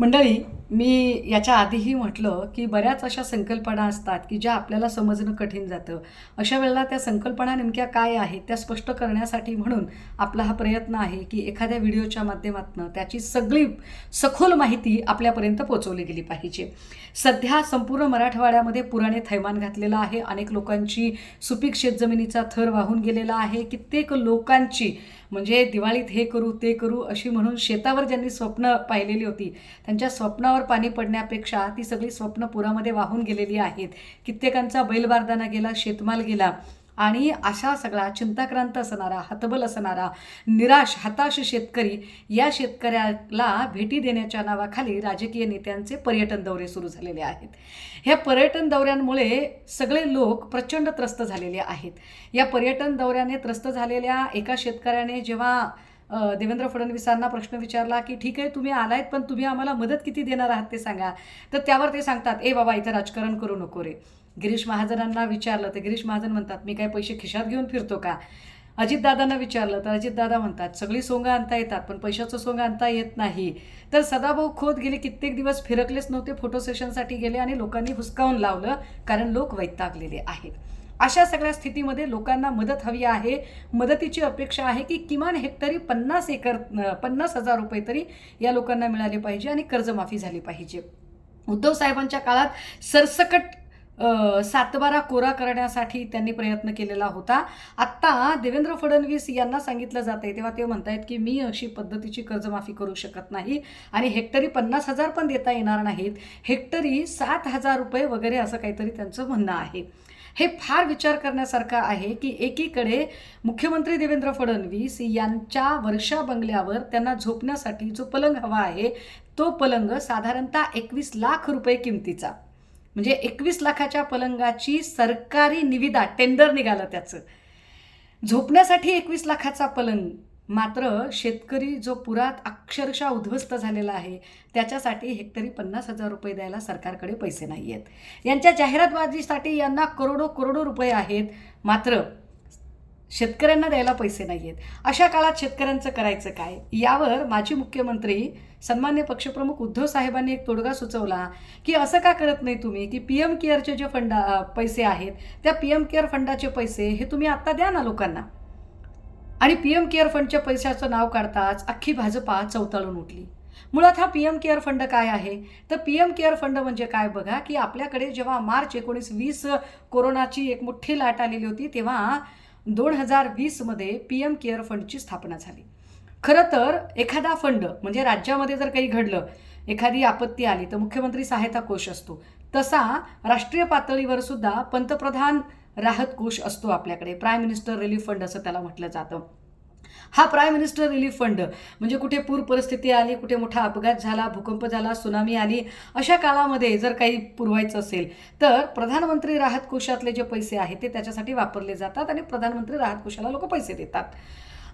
मंडळी मी याच्या आधीही म्हटलं की बऱ्याच अशा संकल्पना असतात की ज्या आपल्याला समजणं कठीण जातं. अशा वेळेला त्या संकल्पना नेमक्या काय आहेत त्या स्पष्ट करण्यासाठी म्हणून आपला हा प्रयत्न आहे की एखाद्या व्हिडिओच्या माध्यमातून त्याची सगळी सखोल माहिती आपल्यापर्यंत पोचवली गेली पाहिजे. सध्या संपूर्ण मराठवाड्यामध्ये पुराने थैमान घातलेलं आहे अनेक लोकांची सुपीक शेतजमिनीचा थर वाहून गेलेला आहे कित्येक लोकांची म्हणजे दिवाळीत हे करू ते करू अशी म्हणून शेतावर ज्यांनी स्वप्न पाहिलेली होती त्यांच्या स्वप्नावर पाणी पडण्यापेक्षा ती सगळी स्वप्न पुरामध्ये वाहून गेलेली आहेत. कित्येकांचा बैलबारदाना गेला शेतमाल गेला आणि अशा सगळा चिंताक्रांत असणारा हतबल असणारा निराश हताश शेतकरी या शेतकऱ्याला भेटी देण्याच्या नावाखाली राजकीय नेत्यांचे पर्यटन दौरे सुरू झालेले आहेत. ह्या पर्यटन दौऱ्यांमुळे सगळे लोक प्रचंड त्रस्त झालेले आहेत. या पर्यटन दौऱ्याने त्रस्त झालेल्या एका शेतकऱ्याने जेव्हा देवेंद्र फडणवीसांना प्रश्न विचारला की ठीक आहे तुम्ही आलायत पण तुम्ही आम्हाला मदत किती देणार आहात ते सांगा. तर त्यावर ते सांगतात ए बाबा इथं राजकारण करू नको रे. गिरीश महाजनांना विचारलं तर गिरीश महाजन म्हणतात मी काय पैसे खिशात घेऊन फिरतो का? अजितदादांना विचारलं तर अजितदादा म्हणतात सगळी सोंगं आणता येतात पण पैशाचं सोंग आणता येत नाही. तर सदाभाऊ खोत गेले कित्येक दिवस फिरकलेच नव्हते फोटो सेशनसाठी गेले आणि लोकांनी हुसकावून लावलं कारण लोक वैतागलेले आहेत. अशा सगळ्या स्थितीमध्ये लोकांना मदत हवी आहे. मदतीची अपेक्षा आहे की किमान हेक्टरी पन्नास एकर पन्नास हजार रुपये तरी या लोकांना मिळाले पाहिजे आणि कर्जमाफी झाली पाहिजे. उद्धव साहेबांच्या काळात सरसकट सातबारा कोरा करण्यासाठी त्यांनी प्रयत्न केलेला होता. आत्ता देवेंद्र फडणवीस यांना सांगितलं जात आहे तेव्हा ते म्हणतायत की मी अशी पद्धतीची कर्जमाफी करू शकत नाही आणि हेक्टरी पन्नास हजार पण देता येणार नाहीत. हेक्टरी सात हजार रुपये वगैरे असं काहीतरी त्यांचं म्हणणं आहे. हे फार विचार करण्यासारखं आहे की एकीकडे मुख्यमंत्री देवेंद्र फडणवीस यांच्या वर्षा बंगल्यावर त्यांना झोपण्यासाठी जो पलंग हवा आहे तो पलंग साधारणतः एकवीस लाख रुपये किमतीचा. म्हणजे एकवीस लाखाच्या पलंगाची सरकारी निविदा टेंडर निघालं त्याचं. झोपण्यासाठी एकवीस लाखाचा पलंग. मात्र शेतकरी जो पुरात अक्षरशः उद्ध्वस्त झालेला आहे त्याच्यासाठी हेक्टरी पन्नास हजार रुपये द्यायला सरकारकडे पैसे नाही आहेत यांच्या जाहिरातबाजीसाठी यांना करोडो करोडो रुपये आहेत. मात्र शेतकऱ्यांना द्यायला पैसे नाही आहेत अशा काळात शेतकऱ्यांचं करायचं काय? यावर माजी मुख्यमंत्री सन्मान्य पक्षप्रमुख उद्धव साहेबांनी एक तोडगा सुचवला की असं का करत नाही तुम्ही? की पी एम केअरचे जे फंड पैसे आहेत त्या पी एम केअर फंडाचे पैसे हे तुम्ही आत्ता द्या ना लोकांना. आणि पी एम केअर फंडच्या पैशाचं नाव काढताच अख्खी भाजपा चवताळून उठली. मुळात हा पी एम केअर फंड काय आहे? तर पी एम केअर फंड म्हणजे काय बघा की आपल्याकडे जेव्हा मार्च एकोणीस वीस कोरोनाची एक मोठी लाट आलेली होती तेव्हा दोन हजार वीसमध्ये पी एम केअर फंडची स्थापना झाली. खरं तर एखादा फंड म्हणजे राज्यामध्ये जर काही घडलं एखादी आपत्ती आली तर मुख्यमंत्री सहायता कोष असतो. तसा राष्ट्रीय पातळीवर सुद्धा पंतप्रधान राहत कोष असतो आपल्याकडे. प्राईम मिनिस्टर रिलीफ फंड असं त्याला म्हटलं जातं. हा प्राईम मिनिस्टर रिलीफ फंड म्हणजे कुठे पूर परिस्थिती आली कुठे मोठा अपघात झाला भूकंप झाला सुनामी आली अशा काळामध्ये जर काही पुरवायचं असेल तर प्रधानमंत्री राहत कोशातले जे पैसे आहेत ते त्याच्यासाठी वापरले जातात आणि प्रधानमंत्री राहत कोशाला लोक पैसे देतात.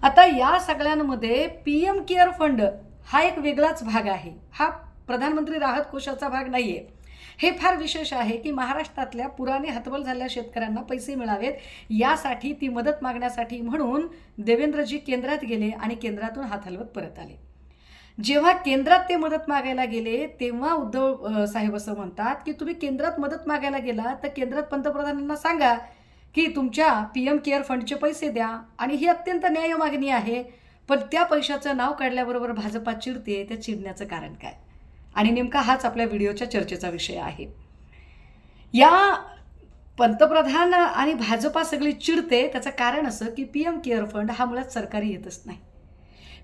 आता या सगळ्यांमध्ये पी एम केअर फंड हा एक वेगळाच भाग आहे. हा प्रधानमंत्री राहत कोशाचा भाग नाही आहे हे फार विशेष आहे की महाराष्ट्रातल्या पुराने हतबल झालेल्या शेतकऱ्यांना पैसे मिळावेत. यासाठी ती मदत मागण्यासाठी म्हणून देवेंद्रजी केंद्रात गेले आणि केंद्रातून हात हलवत परत आले. जेव्हा केंद्रात ते मदत मागायला गेले तेव्हा उद्धव साहेब असं म्हणतात की तुम्ही केंद्रात मदत मागायला गेला तर केंद्रात पंतप्रधानांना सांगा की तुमच्या पी एम केअर फंडचे पैसे द्या आणि ही अत्यंत न्याय मागणी आहे. पण त्या पैशाचं नाव काढल्याबरोबर भाजपा चिडते त्या चिडण्याचं कारण काय? आणि नेमका हाच आपल्या व्हिडिओच्या चर्चेचा विषय आहे. या पंतप्रधान आणि भाजपा सगळी चिडते त्याचं कारण असं की पी एम केअर फंड हा मुळात सरकारी येतच नाही.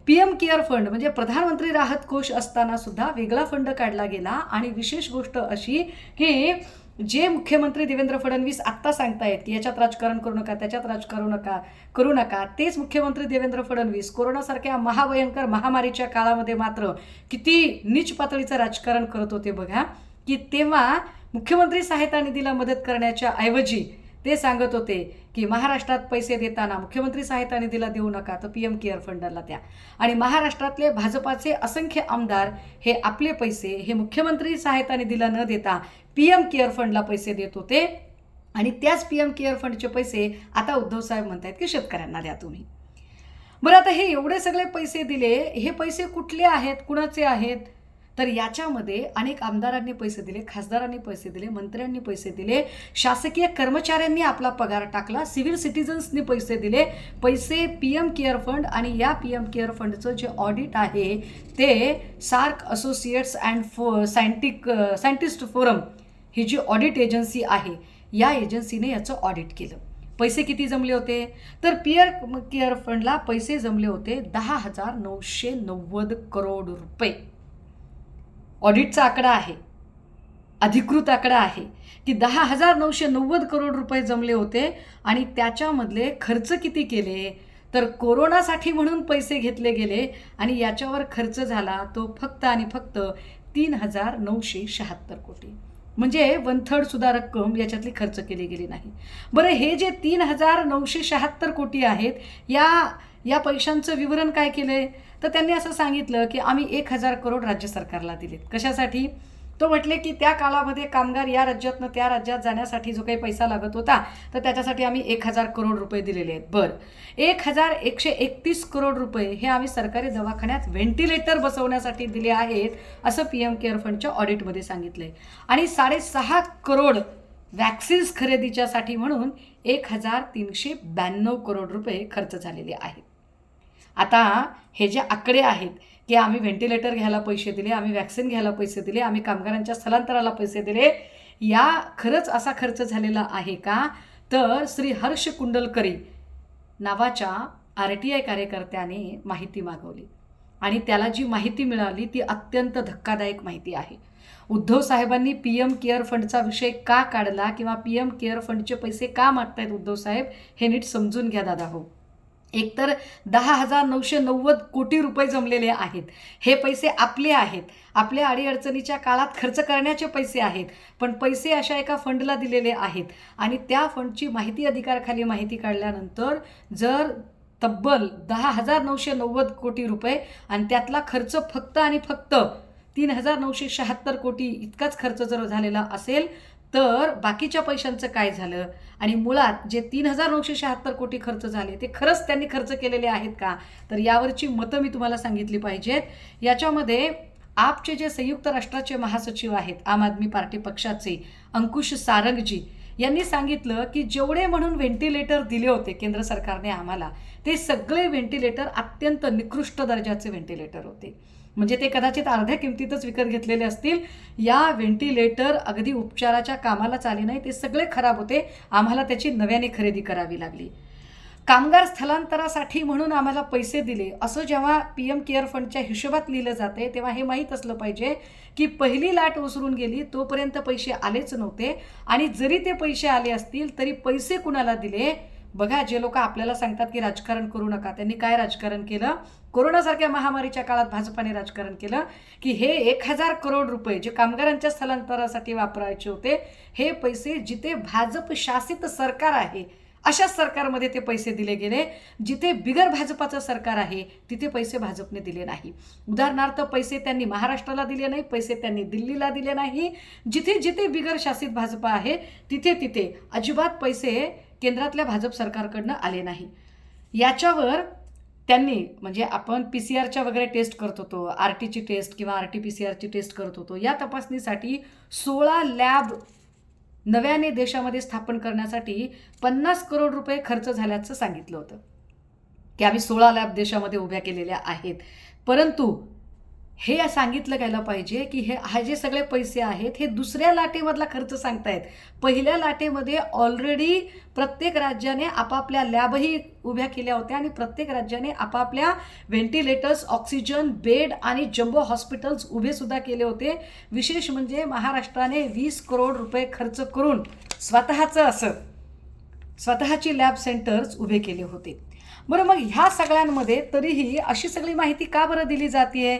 पी एम केअर फंड म्हणजे प्रधानमंत्री राहत कोष असताना सुद्धा वेगळा फंड काढला गेला आणि विशेष गोष्ट अशी की जे मुख्यमंत्री देवेंद्र फडणवीस आत्ता सांगतायत की याच्यात राजकारण करू नका त्याच्यात राजकारण नका करू नका तेच मुख्यमंत्री देवेंद्र फडणवीस कोरोनासारख्या महाभयंकर महामारीच्या काळामध्ये मात्र किती नीच पातळीचं राजकारण करत होते बघा की तेव्हा मुख्यमंत्री सहायता निधीला मदत करण्याच्या ऐवजी ते सांगत होते की महाराष्ट्रात पैसे देताना मुख्यमंत्री सहायता निधीला देऊ नका तर पी एम केअर फंडाला द्या. आणि महाराष्ट्रातले भाजपाचे असंख्य आमदार हे आपले पैसे हे मुख्यमंत्री सहायता निधीला न देता पी एम केअर फंडला पैसे देत होते. आणि त्याच पी एम केअर फंडचे पैसे आता उद्धवसाहेब म्हणत म्हणतायत की शेतकऱ्यांना द्या तुम्ही. बरं आता हे एवढे सगळे पैसे दिले हे पैसे कुठले आहेत कुणाचे आहेत? तर याच्यामध्ये अनेक आमदारांनी पैसे दिले खासदारांनी पैसे दिले मंत्र्यांनी पैसे दिले शासकीय कर्मचाऱ्यांनी आपला पगार टाकला सिव्हिल सिटिझन्सनी पैसे दिले पैसे पी एम केअर फंड आणि या पी एम केअर फंडचं जे ऑडिट आहे ते सार्क असोसिएट्स अँड फो सायंटिक सायंटिस्ट फोरम ही जी ऑडिट एजन्सी आहे या एजन्सीने याचं ऑडिट केलं. पैसे किती जमले होते? तर पियर केअर फंडला पैसे जमले होते दहा हजार नऊशे नव्वद करोड रुपये. ऑडिटचा आकडा आहे. अधिकृत आकडा आहे की दहा हजार नऊशे नव्वद करोड रुपये जमले होते आणि त्याच्यामधले खर्च किती केले? तर कोरोनासाठी म्हणून पैसे घेतले गेले आणि याच्यावर खर्च झाला तो फक्त आणि फक्त तीन हजार नऊशे शहात्तर कोटी. म्हणजे वन थर्ड सुद्धा रक्कम याच्यातली खर्च केली गेली नाही. बरं हे जे तीन हजार नऊशे शहात्तर कोटी आहेत या या पैशांचं विवरण काय केलं आहे तर त्यांनी असं सांगितलं की आम्ही एक हजार करोड राज्य सरकारला दिलेत. कशासाठी? तो म्हटले की त्या काळामध्ये कामगार या राज्यातनं त्या राज्यात जाण्यासाठी जो काही पैसा लागत होता तर त्याच्यासाठी आम्ही एक हजार करोड रुपये दिलेले आहेत. बरं. एक हजार एकशे एकतीस करोड रुपये हे आम्ही सरकारी दवाखान्यात व्हेंटिलेटर बसवण्यासाठी दिले आहेत असं पी एम केअर फंडच्या ऑडिटमध्ये सांगितलं आहे आणि साडेसहा करोड वॅक्सिन्स खरेदीच्यासाठी म्हणून एक हजार तीनशे ब्याण्णव करोड रुपये खर्च झालेले आहेत. आता हे जे आकडे आहेत की आम्ही व्हेंटिलेटर घ्यायला पैसे दिले आम्ही वॅक्सिन घ्यायला पैसे दिले आम्ही कामगारांच्या स्थलांतराला पैसे दिले. या खरंच असा खर्च झालेला आहे का? तर श्री हर्ष कुंडलकरी नावाच्या आर टी आय कार्यकर्त्याने माहिती मागवली. आणि त्याला जी माहिती मिळाली ती अत्यंत धक्कादायक माहिती आहे. उद्धव साहेबांनी पी एम केअर फंडचा विषय का काढला किंवा पी एम केअर फंडचे पैसे का मागतायत उद्धव साहेब हे नीट समजून घ्या दादा हो. एकतर दहा हजार नऊशे नव्वद कोटी रुपये जमलेले आहेत. हे पैसे आपले आहेत. आपल्या अडीअडचणीच्या काळात खर्च करण्याचे पैसे आहेत. पण पैसे अशा एका फंडला दिलेले आहेत. आणि त्या फंडची माहिती अधिकाराखाली माहिती काढल्यानंतर जर तब्बल दहा हजार नऊशे नव्वद कोटी रुपये आणि त्यातला खर्च फक्त आणि फक्त तीन हजार नऊशे शहात्तर कोटी इतकाच खर्च जर झालेला असेल तर बाकीच्या पैशांचं काय झालं? आणि मुळात जे तीन हजार नऊशे शहात्तर कोटी खर्च झाले ते खरंच त्यांनी खर्च केलेले आहेत का? तर यावरची मतं मी तुम्हाला सांगितली पाहिजेत. याच्यामध्ये आपचे जे संयुक्त राष्ट्राचे महासचिव आहेत आम आदमी पार्टी पक्षाचे अंकुश सारंगजी यांनी सांगितलं की जेवढे म्हणून व्हेंटिलेटर दिले होते केंद्र सरकारने आम्हाला ते सगळे व्हेंटिलेटर अत्यंत निकृष्ट दर्जाचे व्हेंटिलेटर होते. म्हणजे ते कदाचित अर्ध्या किमतीतच विकत घेतलेले असतील. या व्हेंटिलेटर अगदी उपचाराच्या कामाला चाले नाही ते सगळे खराब होते. आम्हाला त्याची नव्याने खरेदी करावी लागली. कामगार स्थलांतरासाठी म्हणून आम्हाला पैसे दिले. असं जेव्हा पी एम केअर फंडच्या हिशोबात लिहिलं जाते तेव्हा हे माहीत असलं पाहिजे की पहिली लाट ओसरून गेली तोपर्यंत पैसे आलेच नव्हते. आणि जरी ते पैसे आले असतील तरी पैसे कुणाला दिले? बघा जे लोक आपल्याला सांगतात की राजकारण करू नका त्यांनी काय राजकारण केलं? कोरोनासारख्या महामारीच्या काळात भाजपाने राजकारण केलं की हे एक हजार करोड रुपये जे कामगारांच्या स्थलांतरासाठी वापरायचे होते हे पैसे जिथे भाजप शासित सरकार आहे अशा सरकारमध्ये ते पैसे दिले गेले. जिथे बिगर भाजपाचं सरकार आहे तिथे पैसे भाजपने दिले नाही. उदाहरणार्थ पैसे त्यांनी महाराष्ट्राला दिले नाही पैसे त्यांनी दिल्लीला दिले नाही. जिथे जिथे बिगर शासित भाजपा आहे तिथे तिथे अजिबात पैसे केंद्रातल्या भाजप सरकारकडनं आले नाही. याच्यावर त्यांनी म्हणजे आपण पी सी आरच्या वगैरे टेस्ट करत होतो आर टीची टेस्ट किंवा आर टी पी सी आरची टेस्ट करत होतो या तपासणीसाठी सोळा लॅब नव्याने देशामध्ये स्थापन करण्यासाठी पन्नास करोड रुपये खर्च झाल्याचं सांगितलं होतं. की आम्ही सोळा लॅब देशामध्ये उभ्या केलेल्या आहेत. परंतु हे सांगितलं गेलं पाहिजे की हे हा जे सगळे पैसे आहेत हे दुसऱ्या लाटेमधला खर्च सांगतायत. पहिल्या लाटेमध्ये ऑलरेडी प्रत्येक राज्याने आपापल्या लॅबही उभ्या केल्या होत्या आणि प्रत्येक राज्याने आपापल्या व्हेंटिलेटर्स ऑक्सिजन बेड आणि जम्बो हॉस्पिटल्स उभेसुद्धा केले होते. विशेष म्हणजे महाराष्ट्राने वीस करोड रुपये खर्च करून स्वतःचं असं स्वतःची लॅब सेंटर्स उभे केले होते. बरं मग ह्या सगळ्यांमध्ये तरीही अशी सगळी माहिती का बरं दिली जाते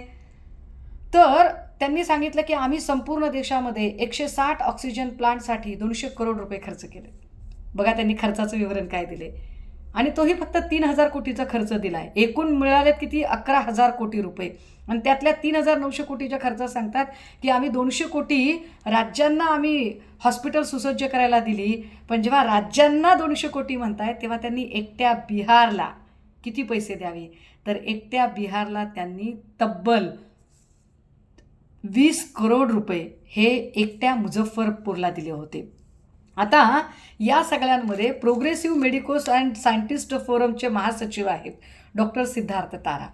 तर त्यांनी सांगितलं की आम्ही संपूर्ण देशामध्ये एकशे साठ ऑक्सिजन प्लांटसाठी दोनशे करोड रुपये खर्च केले. बघा त्यांनी खर्चाचं विवरण काय दिले. आणि तोही फक्त तीन हजार कोटीचा खर्च दिला आहे एकूण मिळालेत किती? अकरा हजार कोटी रुपये. आणि त्यातल्या तीन हजार नऊशे कोटीच्या खर्चात सांगतात की आम्ही दोनशे कोटी राज्यांना आम्ही हॉस्पिटल सुसज्ज करायला दिली. पण जेव्हा राज्यांना दोनशे कोटी म्हणतायत तेव्हा त्यांनी एकट्या बिहारला किती पैसे द्यावे? तर एकट्या बिहारला त्यांनी तब्बल वीस करोड रुपये हे एकट्या मुझफ्फरपूरला दिले होते. आता या सगळ्यांमध्ये प्रोग्रेसिव्ह मेडिकोस अँड सायंटिस्ट फोरमचे महासचिव आहेत डॉक्टर सिद्धार्थ तारा.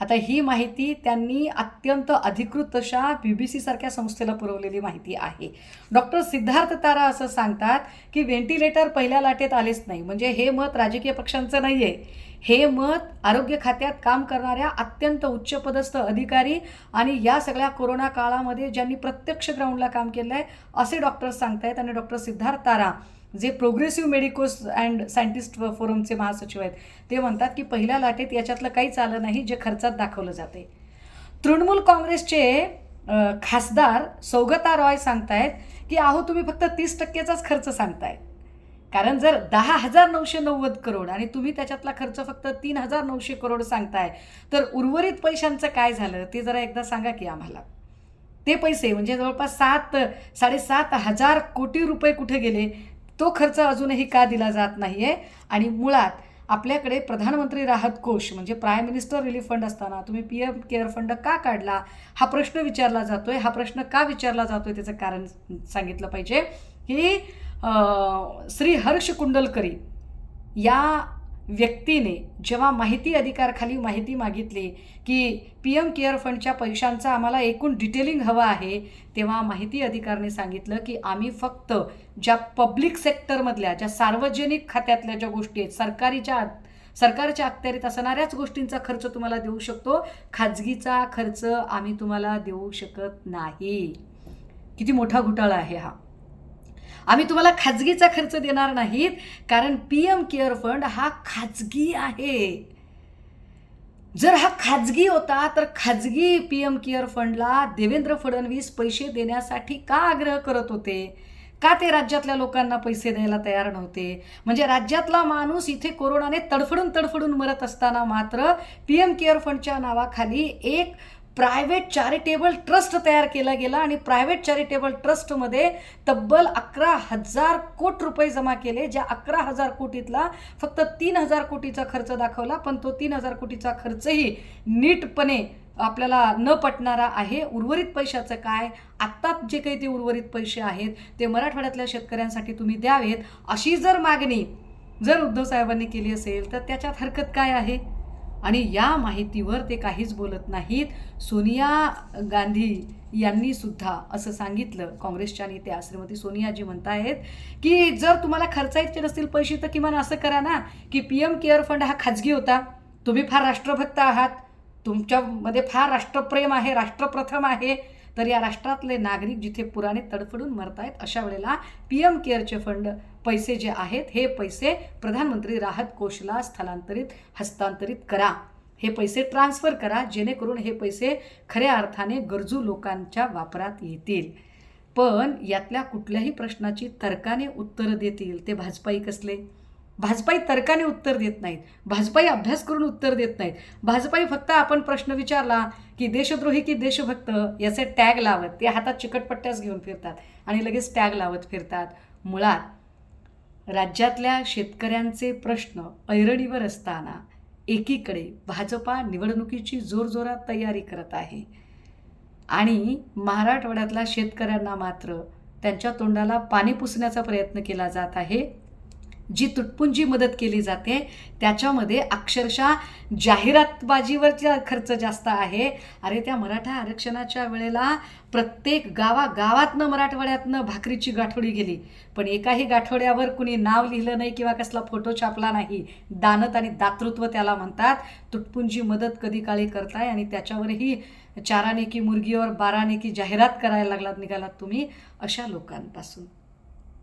आता ही माहिती त्यांनी अत्यंत अधिकृत अशा बी बी सीसारख्या संस्थेला पुरवलेली माहिती आहे. डॉक्टर सिद्धार्थ तारा असं सांगतात की व्हेंटिलेटर पहिल्या लाटेत आलेच नाही. म्हणजे हे मत राजकीय पक्षांचं नाही आहे हे मत आरोग्य खात्यात काम करणाऱ्या अत्यंत उच्चपदस्थ अधिकारी आणि या सगळ्या कोरोना काळामध्ये ज्यांनी प्रत्यक्ष ग्राउंडला काम केलं आहे असे डॉक्टर्स सांगतायत आणि डॉक्टर सिद्धार्थ तारा जे प्रोग्रेसिव्ह मेडिकोस अँड सायंटिस्ट फोरमचे महासचिव आहेत ते म्हणतात की पहिल्या लाटेत याच्यातलं काहीच आलं नाही जे खर्चात दाखवलं जाते. तृणमूल काँग्रेसचे खासदार सौगता रॉय सांगतायत की अहो तुम्ही फक्त तीस टक्केचाच खर्च सांगताय कारण जर दहा हजार नऊशे नव्वद करोड आणि तुम्ही त्याच्यातला खर्च फक्त तीन हजार नऊशे करोड सांगताय तर उर्वरित पैशांचं काय झालं? ते जरा एकदा सांगा की आम्हाला. ते पैसे म्हणजे जवळपास सात साडेसात हजार कोटी रुपये कुठे गेले तो खर्च अजूनही का दिला जात नाही आहे आणि मुळात आपल्याकडे प्रधानमंत्री राहत कोष म्हणजे प्राईम मिनिस्टर रिलीफ फंड असताना तुम्ही पी एम केअर फंड का काढला? हा प्रश्न विचारला जातोय. हा प्रश्न का विचारला जातोय त्याचं कारण सांगितलं पाहिजे की श्री हर्ष कुंडलकरी या व्यक्तीने जेव्हा माहिती अधिकारखाली माहिती मागितली की पी एम केअर फंडच्या पैशांचा आम्हाला एकूण डिटेलिंग हवं आहे तेव्हा माहिती अधिकारने सांगितलं की आम्ही फक्त ज्या पब्लिक सेक्टरमधल्या ज्या सार्वजनिक खात्यातल्या ज्या गोष्टी आहेत सरकारीच्या सरकारच्या अखत्यारीत असणाऱ्याच गोष्टींचा खर्च तुम्हाला देऊ शकतो. खाजगीचा खर्च आम्ही तुम्हाला देऊ शकत नाही. किती मोठा घोटाळा आहे हा. आम्ही तुम्हाला खाजगीचा खर्च देणार नाहीत कारण पी एम केअर फंड हा खाजगी आहे. जर हा खाजगी होता तर खाजगी पी एम केअर फंडला देवेंद्र फडणवीस पैसे देण्यासाठी का आग्रह करत होते? का ते राज्यातल्या लोकांना पैसे द्यायला तयार नव्हते? म्हणजे राज्यातला माणूस इथे कोरोनाने तडफडून तडफडून मरत असताना मात्र पी एम केअर फंडच्या नावाखाली एक प्रायव्हेट चॅरिटेबल ट्रस्ट तयार केला गेला आणि प्रायव्हेट चॅरिटेबल ट्रस्टमध्ये तब्बल अकरा हजार कोट रुपये जमा केले ज्या अकरा हजार कोटीतला फक्त तीन हजार कोटीचा खर्च दाखवला पण तो तीन हजार कोटीचा खर्चही नीटपणे आपल्याला न पटणारा आहे. उर्वरित पैशाचं काय? आत्ताच जे काही ते उर्वरित पैसे आहेत ते मराठवाड्यातल्या शेतकऱ्यांसाठी तुम्ही द्यावेत. अशी जर मागणी जर उद्धव साहेबांनी केली असेल तर त्याच्यात हरकत काय आहे? आणि या माहितीवर ते काहीच बोलत नाहीत. सोनिया गांधी यांनी सुद्धा असं सांगितलं. काँग्रेसच्या नेत्या श्रीमती सोनियाजी म्हणतायत की जर तुम्हाला खर्चायचे नसतील पैसे तर किमान असं करा ना की पी एम केअर फंड हा खाजगी होता. तुम्ही फार राष्ट्रभक्त आहात. तुमच्यामध्ये फार राष्ट्रप्रेम आहे राष्ट्रप्रथम आहे. तर या राष्ट्रातले नागरिक जिथे पुराने तडफडून मरतायत अशा वेळेला पी एम केअरचे फंड पैसे जे आहेत हे पैसे प्रधानमंत्री राहत कोषला स्थलांतरित हस्तांतरित करा. हे पैसे ट्रान्स्फर करा जेणेकरून हे पैसे खऱ्या अर्थाने गरजू लोकांच्या वापरात येतील. पण यातल्या कुठल्याही प्रश्नाची तर्काने उत्तरं देतील ते भाजपाई कसले? भाजपाई तर्काने उत्तर देत नाहीत. भाजपाई अभ्यास करून उत्तर देत नाहीत. भाजपाई फक्त आपण प्रश्न विचारला की देशद्रोही की देशभक्त याचे टॅग लावत ते हातात चिकटपट्ट्याच घेऊन फिरतात आणि लगेच टॅग लावत फिरतात. मुळात राज्यातल्या शेतकऱ्यांचे प्रश्न ऐरणीवर असताना एकीकडे भाजपा निवडणुकीची जोरजोरात तयारी करत आहे आणि मराठवाड्यातल्या शेतकऱ्यांना मात्र त्यांच्या तोंडाला पाणी पुसण्याचा प्रयत्न केला जात आहे. जी तुटपुंजी मदत केली जाते त्याच्यामध्ये अक्षरशः जाहिरातबाजीवरचा खर्च जास्त आहे. अरे त्या मराठा आरक्षणाच्या वेळेला प्रत्येक गावा गावातनं मराठवाड्यातनं भाकरीची गाठोडी गेली. पण एकाही गाठोड्यावर कुणी नाव लिहिलं नाही किंवा कसला फोटो छापला नाही. दानत आणि दातृत्व त्याला म्हणतात. तुटपुंजी मदत कधी काळी करताय आणि त्याच्यावरही चाराने की मुर्गीवर बाराने की जाहिरात करायला लागलात निघालात तुम्ही अशा लोकांपासून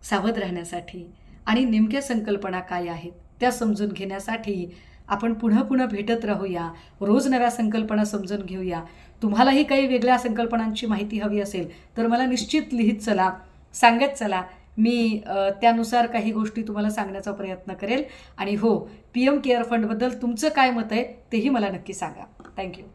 सावध राहण्यासाठी. आणि नेमक्या संकल्पना काय आहेत त्या समजून घेण्यासाठी आपण पुन्हा पुन्हा भेटत राहूया. रोज नव्या संकल्पना समजून घेऊया. तुम्हालाही काही वेगळ्या संकल्पनांची माहिती हवी असेल तर मला निश्चित लिहित चला. सांगत चला. मी त्यानुसार काही गोष्टी तुम्हाला सांगण्याचा प्रयत्न करेल. आणि हो पी एम केअर फंडबद्दल तुमचं काय मत आहे तेही मला नक्की सांगा. थँक्यू.